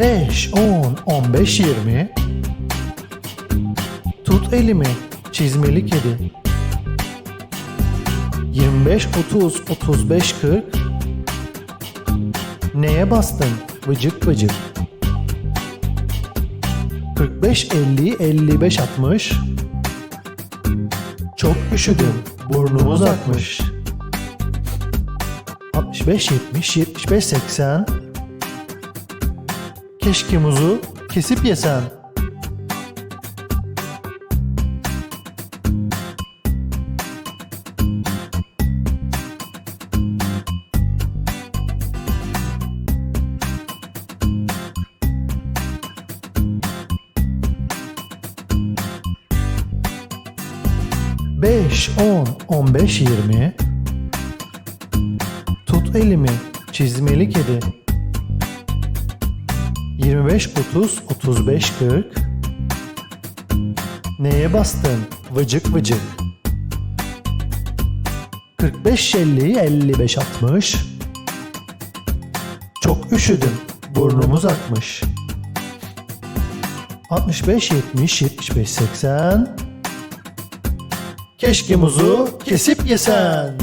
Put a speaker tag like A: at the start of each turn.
A: 5, 10, 15, 20 Tut elimi çizmeli kedi. 25, 30, 35, 40 Neye bastın? Vıcık vıcık. 45, 50, 55, 60 Çok üşüdüm burnumuz akmış. 65, 70, 75, 80 Keşke muzu kesip yesen. Beş, on, on beş, yirmi. Tut elimi, çizmeli kedi. 25, 30, 35, 40 Neye bastın? Vıcık vıcık. 45, 50, 55, 60 Çok üşüdüm, burnumuz akmış. 65, 70, 75, 80 Keşke muzu kesip yesen